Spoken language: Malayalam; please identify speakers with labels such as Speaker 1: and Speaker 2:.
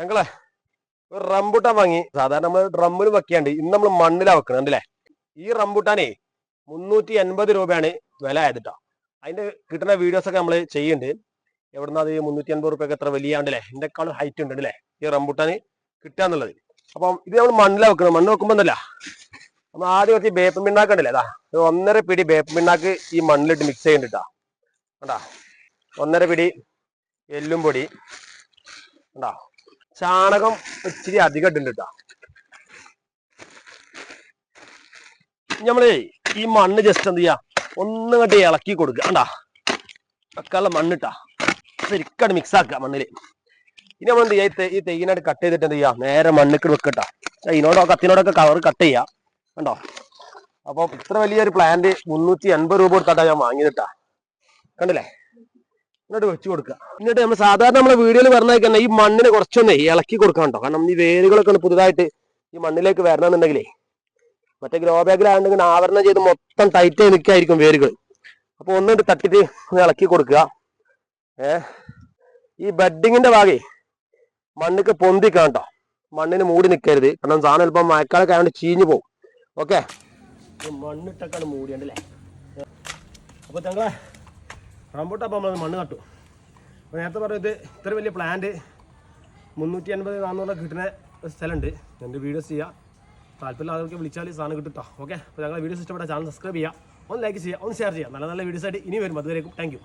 Speaker 1: ഞങ്ങളെ ഒരു റംബുട്ടാൻ വാങ്ങി. സാധാരണ നമ്മൾ ഡ്രമ്മിൽ വെക്കാണ്ട് ഇന്ന് നമ്മൾ മണ്ണിലാ വെക്കണം അല്ലേ ഈ റംബുട്ടാനേ മുന്നൂറ്റി എൺപത് രൂപയാണ് വില ആയതിട്ടോ. അതിന്റെ കിട്ടുന്ന വീഡിയോസ് ഒക്കെ നമ്മൾ ചെയ്യുന്നുണ്ട്. എവിടുന്ന അത് മുന്നൂറ്റി അൻപത് റുപ്യൊക്കെ എത്ര വലിയാണ്ടല്ലേ എന്നെക്കാളും ഹൈറ്റ് ഉണ്ട് അല്ലേ ഈ റംബുട്ടാന് കിട്ടാന്നുള്ളത് അപ്പം ഇത് നമ്മൾ മണ്ണിലാ വെക്കണം മണ്ണ് വെക്കുമ്പോൾ എന്നല്ല നമ്മൾ ആദ്യം കുറച്ച് വേപ്പൻ പിണ്ണാക്ക് ഉണ്ടല്ലേ അതാ ഒന്നര പിടി വേപ്പൻ പിണ്ണാക്ക് ഈ മണ്ണിലിട്ട് മിക്സ് ചെയ്യണ്ടിട്ടാ കണ്ടാ? ഒന്നര പിടി എല്ലും പൊടി. കണ്ടാ? ചാണകം ഇച്ചിരി അധികം ഇട്ടുണ്ട് കേട്ടോ നമ്മളേ ഈ മണ്ണ് ജസ്റ്റ് എന്ത് ചെയ്യാ? ഒന്നും കണ്ട് ഇളക്കി കൊടുക്കുക. കണ്ടാ? വെക്കാനുള്ള മണ്ണിട്ടാ ശരിക്കും മിക്സ് ആക്കുക മണ്ണിൽ. ഇനി നമ്മൾ എന്ത് ചെയ്യാ? ഈ തെയ്യിനായിട്ട് കട്ട് ചെയ്തിട്ട് എന്ത് ചെയ്യാ? നേരെ മണ്ണിക്ക് വെക്കട്ടാ ഇതിനോടോ കത്തിനോടൊക്കെ കവർ കട്ട് ചെയ്യാ. കണ്ടോ? അപ്പൊ ഇത്ര വലിയൊരു പ്ലാന്റ് മുന്നൂറ്റി എൺപത് രൂപ കൊടുത്താട്ടാ ഞാൻ വാങ്ങിയതിട്ടാ കണ്ടില്ലേ? എന്നിട്ട് വെച്ചു കൊടുക്കുക. എന്നിട്ട് നമ്മൾ സാധാരണ നമ്മുടെ വീഡിയോയിൽ തന്നെ ഈ മണ്ണിന് കുറച്ചൊന്നേ ഇളക്കി കൊടുക്കാണ്ടോ കാരണം ഈ വേരുകളൊക്കെ ഒന്ന് പുതുതായിട്ട് ഈ മണ്ണിലേക്ക് വരണമെന്നുണ്ടെങ്കിലേ. മറ്റേ ഗ്രോ ബാഗിലാണെങ്കിൽ ആവരണം ചെയ്ത് മൊത്തം ടൈറ്റ് ആയി നിൽക്കായിരിക്കും വേരുകൾ അപ്പോൾ ഒന്നിട്ട് തട്ടിട്ട് ഇളക്കി കൊടുക്കുക. ഈ ബെഡിങ്ങിന്റെ ഭാഗേ മണ്ണൊക്കെ പൊന്തിക്കാം കേട്ടോ. മണ്ണിന് മൂടി നിൽക്കരുത്. കാരണം സാധനം ചിലപ്പോൾ മഴക്കാലൊക്കെ ആയതുകൊണ്ട് ചീഞ്ഞു പോകും ഓക്കെ? മണ്ണിട്ടൊക്കെയാണ് മൂടിയണ്ടല്ലേ അപ്പൊ ഞങ്ങളെ റംബൂട്ടാ അപ്പോൾ നമ്മൾ മണ്ണ് നട്ടു. അപ്പോൾ നേരത്തെ പറഞ്ഞത് ഇത്ര വലിയ പ്ലാന്റ് മുന്നൂറ്റി അൻപത് നാന്നൂറ് കിട്ടുന്ന ഒരു സ്ഥലമുണ്ട്. എന്റെ വീഡിയോസ് ചെയ്യുക താല്പര്യമുള്ള ആളുകൾക്ക് വിളിച്ചാൽ സാധനം കിട്ടും ഓക്കെ അപ്പോൾ ഞങ്ങളുടെ വീഡിയോസ് ഇഷ്ടപ്പെട്ട ചാനൽ സബ്സ്ക്രൈബ് ചെയ്യുക ഒന്ന് ലൈക്ക് ചെയ്യുക ഒന്ന് ഷെയർ ചെയ്യുക നല്ല നല്ല വീഡിയോസ് ആയിട്ട് ഇനി വരും. അതുവരേക്കും. താങ്ക്